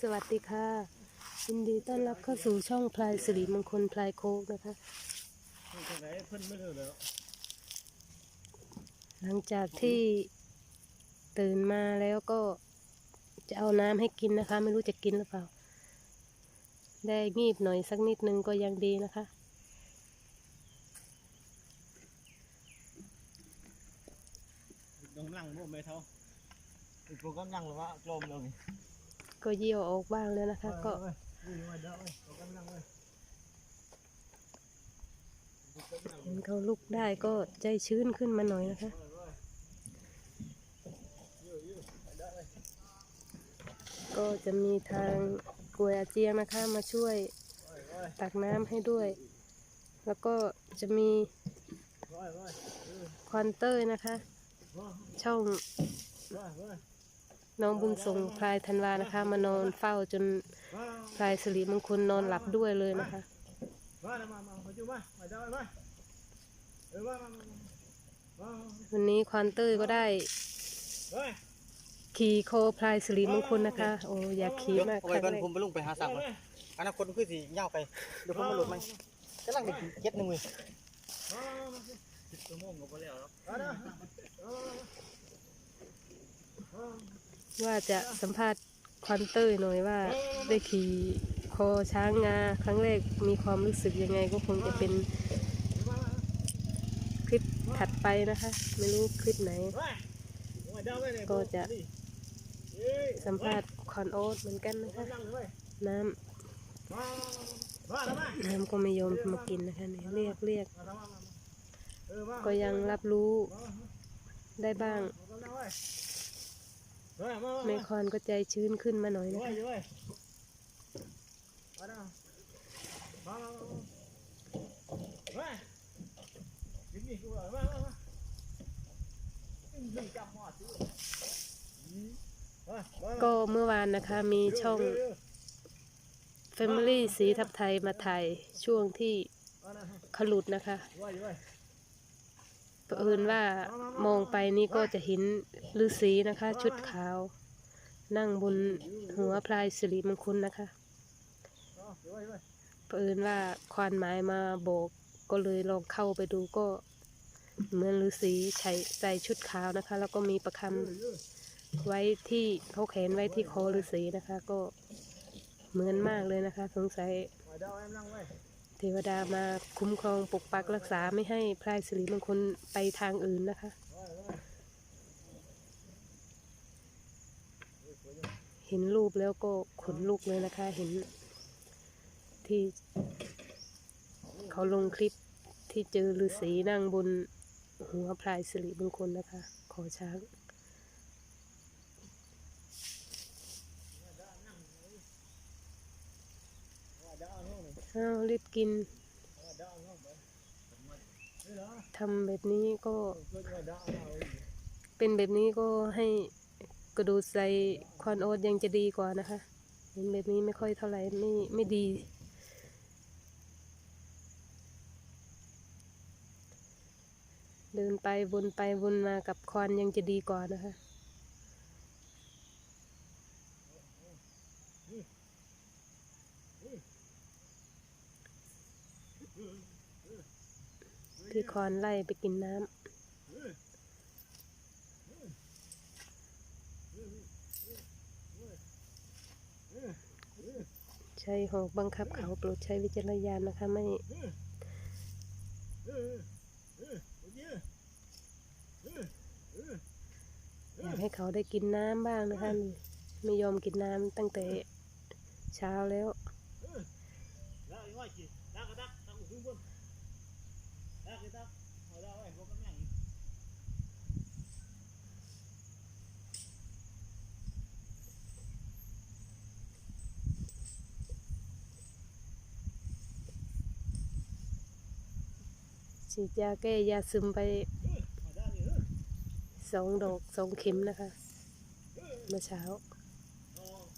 สวัสดีค่ะยินดีต้อนรับเข้าสู่ช่องพลายสิริมงคลพลายโคกนะคะ หลังจากที่ตื่นมาแล้วก็จะเอาน้ำให้กินนะคะ ไม่รู้จะกินหรือเปล่า ได้งีบหน่อยสักนิดนึงก็ยังดีนะคะกำลังบ่แม่เท่า อีกโปรแกรมยังหรือว่ากลมเลยก็เยี่ยวออกบ้างแล้วนะคะ ก็นี่ว่าเด้อเว้ยโปรแกรมยังเว้ยเห็นเขาลุกได้ก็ใจชื้นขึ้นมาหน่อยนะคะก็จะมีทางกลวยอาเจียงนะคะมาช่วยตักน้ำให้ด้วย แล้วก็จะมีว้ายว้ายควันเต้ยนะคะ ช่องว้ายว้าย น้องบุญส่งพลายธันวานะคะ มานอนเฝ้าจนพลายสิริมงคลนอนหลับด้วยเลยนะคะวันนี้ควันเต้ยก็ได้ขี่โคพลายสิริมงคลนะคะ โอ้อยากขี่มากเอาคไว้รั้งเพิ่นแรกผมไปลุงไปหาสั่งก่อนนาคตมันคือสิยาวไปเดี๋ยวผมมาหลุดมันกำลังได้เก็ดหนึ่งเว้ย ว่าจะสัมภาษณ์ควันเต้ยหน่อยว่าได้ขี่คอช้างงาครั้งแรกมีความรู้สึกยังไงก็คงจะเป็นคลิปถัดไปนะคะ ไม่รู้คลิปไหน ก็จะสัมภาษณ์คอนโอ๊ตเหมือนกันนะคะน้ำน้ำก็ไม่ยอมมากินนะคะเนี่ยเรียกเรียกก็ยังรับรู้ได้บ้าง แม่คอนก็ใจชื้นขึ้นมาหน่อยอยู่นะเว้ยคะอยู่เว้ยมาเด้อมามามาเว้ยยิงนี่กูเหรอมามามายิงจับหมอดสิมามาก็เมื่อวานนะคะมีช่อง Family สีทับไทยมาถ่ายช่วงที่มานะขลุดนะคะ อยู่เว้ยอยู่เว้ยเผอิญว่ามองไปนี่ก็จะเห็นฤาษีนะคะ ชุดขาว นั่งบนหัวพลายสิริมงคลนะคะเอาอยู่เว้ยอยู่เว้ยเผอิญว่าควานไม้มาโบกก็เลยลองเข้าไปดูก็เหมือนฤาษีใส่ใส่ชุดขาวนะคะ แล้วก็มีประคำไว้ที่เขาแขนไว้ที่คอฤาษีนะคะ ก็เหมือนมากเลยนะคะ สงสัย เทวดามาคุ้มครองปกปักรักษาไม่ให้พลายสิริมงคลไปทางอื่นนะคะเว้ยเว้ยเห็นรูปแล้วก็ขนลุกเลยนะคะ เห็นที่เขาลงคลิปที่เจอฤาษีนั่งบนหัวพลายสิริมงคลนะคะ ขอช้าง มาเด้อ เอารีบกินทำแบบนี้ก็เป็นแบบนี้ก็ให้กระดูดใส่คอนโอ๊ตยังจะดีกว่านะคะเห็นแบบนี้ไม่ค่อยเท่าไหร่ไม่ไม่ดี เดินไปวนไปวนมากับควันยังจะดีกว่านะคะ พี่คอนไล่ไปกินน้ำใช้หอกบังคับเขาโปรดใช้วิจารณญาณนะคะไม่อยากให้เขาได้กินน้ำบ้างนะคะไม่ยอมกินน้ำตั้งแต่เช้าแล้ว แล้วอีกว่ากี่ดักก็ดักดักอุ้งบนดักก็ดักเอาได้ไว้พวกกำลัง ฉีดยาแก้ยาซึมไปสองดอกสองเข็มนะคะ เมื่อเช้า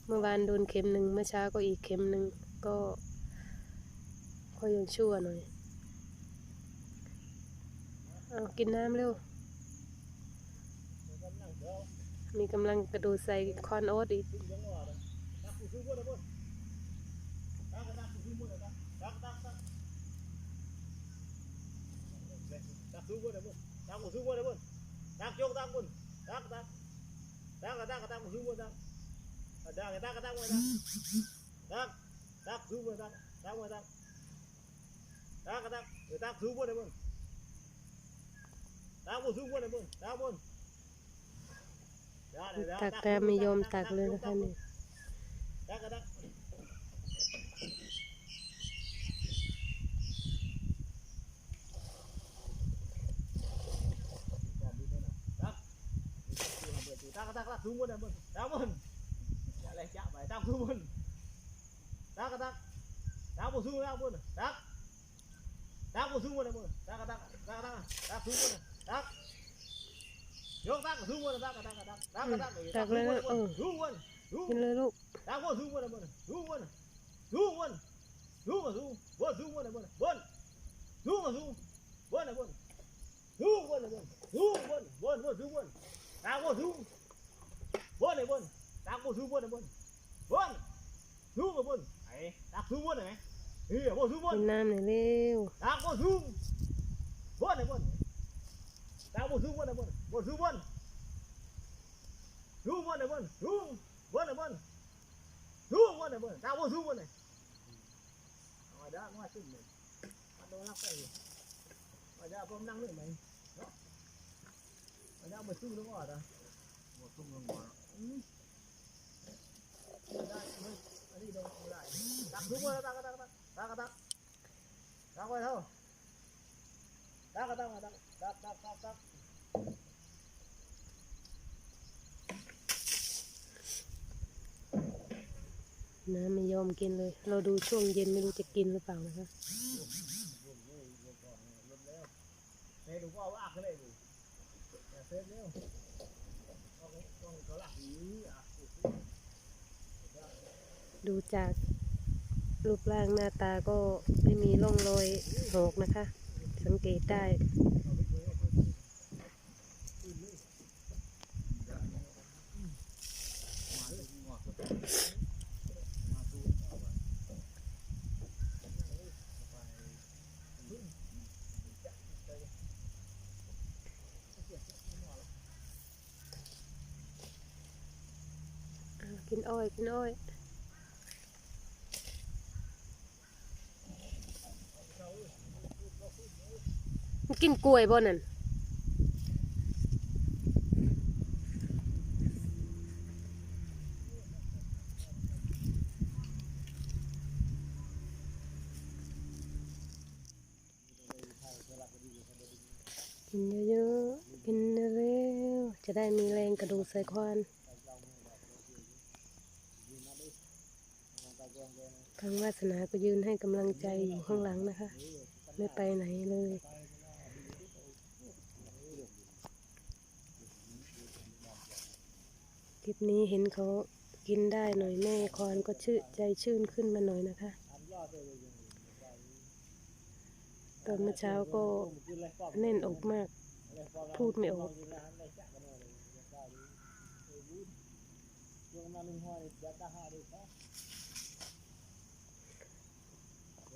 เมื่อวานโดนเข็มหนึ่งเมื่อเช้าก็อีกเข็มหนึ่งก็ก็ยังชั่วหน่อยเอากินน้ำเร็วพวกกำลังเดี๋ยวมีกำลังกระโดดใส่คอนโอ๊ตอีก Đắc là đắc là đắc cụ sung bớt đắc. À, Đắc là đắc là đắc bớt đắc. Đắc. Đắc sung bớt đắc. Đắc bớt đắc. Đắc là đắc. Rồi đắc sung bớt đó bớt. Đắc cụ sung bớt đó bớt. Đắc bớt. Đắc này, đắc, ตัก đắc แต่ sung ไม่ bớt, ยอม đắc, ตัก đắc, เลย đắc, นะคะ đắc, นี่ ดักดักดักสูงบนนะบนดักบนอย่าเลยจับไปดักสูงบนดักกระดักดักบนสูงดักบนดักดักบนสูงบนนะบนดักกระดักดัก buôn này buôn. Đang có thứ buôn này buôn. Buôn. Thứ mà buôn. Ấy. Đang thứ buôn này đi à, ở bộ buôn. Nam này lêu. Đang có thứ. Buôn này buôn. Đang có thứ buôn này buôn. Bộ thứ buôn. Thứ buôn này buôn. Thứ buôn này buôn. Thứ buôn này buôn. Đang có thứ buôn này. Ngoài đó ngoài chừng này. Bắt đầu lắc cái gì? Ngoài đó có năng nữa mày đó. Ngoài đó bơm tư nó ngọt à น้เาตันไม่ยอมกินเลย เราดูช่วงเย็นไม่รู้จะกินหรือเปล่านะคะเฮ้ดูก็เอาอักเลยดูเสร็จเร็ว ดูจากรูปร่างหน้าตาก็ไม่มีร่องรอยหอกนะคะ สังเกตได้อะ กินอ้อยกินอ้อยกินกล้วยบ่นั่นกินเยอะๆกินเร็วจะได้มีแรงกระดูกใส่ควาน ทางวาสนาก็ยืนให้กำลังใจอยู่ข้างหลังนะคะ ไม่ไปไหนเลยคลิปนี้เห็นเขากินได้หน่อยแม่คอนก็ชื่นใจชื่นขึ้นมาหน่อยนะคะ ตอนเมื่อเช้าก็แน่นอกมาก พูดไม่ออก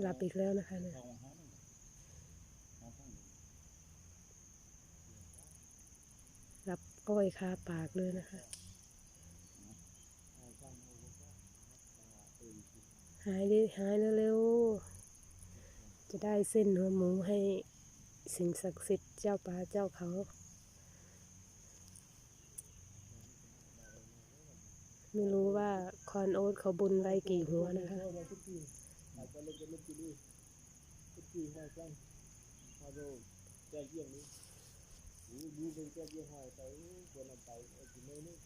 หลับอีกแล้วนะคะเนี่ยหลับอ้อยคาปากเลยนะคะ หายดิหายเร็วๆ จะได้เส้นหัวหมูให้สิ่งศักดิ์สิทธิ์เจ้าป่าเจ้าเขา ไม่รู้ว่าคอนโอ๊ตเขาบุญไว้กี่หัวนะคะ ก็เล่นจะเล่นที่นี่ทุกที่ห้ากันฮาโร่แกเยี่ยงนี้ยูยูเป็นแก้เยี่ยงหายไปควรนไปไอ้ที่ไม่นี่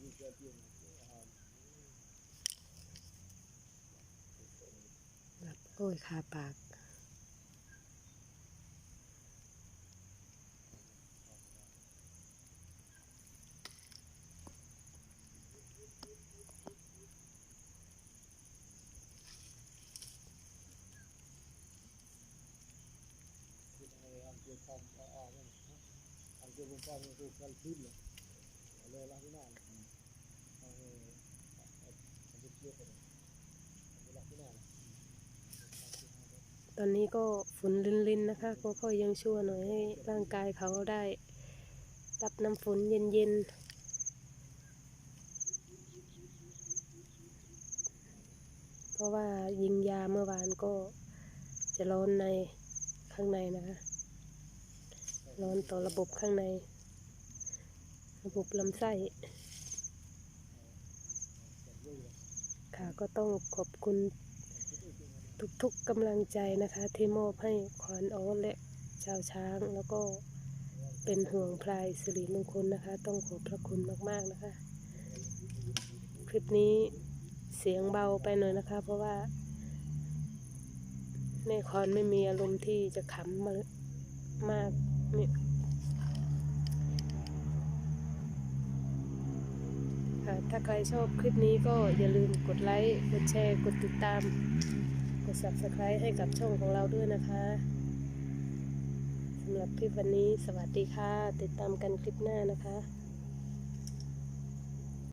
ยูแกเยี่ยงอาหารโอ้ยคาปาก ăn kia vùng quanh cái quanh phun này lên là cái nào ăn cái kia rồi ăn cái nào ตอนนี้ก็ฝนลินๆนะคะ ก็ค่อยยังชั่วหน่อยให้ร่างกายเขาได้รับน้ำฝนเย็นๆเพราะว่ายิงยาเมื่อวานก็จะร้อนในข้างในนะคะ ร้อนต่อระบบข้างใน ระบบลำไส้ ค่ะก็ต้องขอบคุณทุกๆกำลังใจนะคะ ที่มอบให้ขวานอ้อและชาวช้างแล้วก็เป็นห่วงพลายสิริมงคลนะคะ ต้องขอบพระคุณมากๆนะคะ คลิปนี้เสียงเบาไปหน่อยนะคะ เพราะว่าแม่คอนไม่มีอารมณ์ที่จะขำมา มากนี่ค่ะถ้าใครชอบคลิปนี้ก็อย่าลืมกดไลค์ กดแชร์ กดติดตาม กด subscribe ให้กับช่องของเราด้วยนะคะสำหรับคลิปวันนี้สวัสดีค่ะ ติดตามกันคลิปหน้านะคะ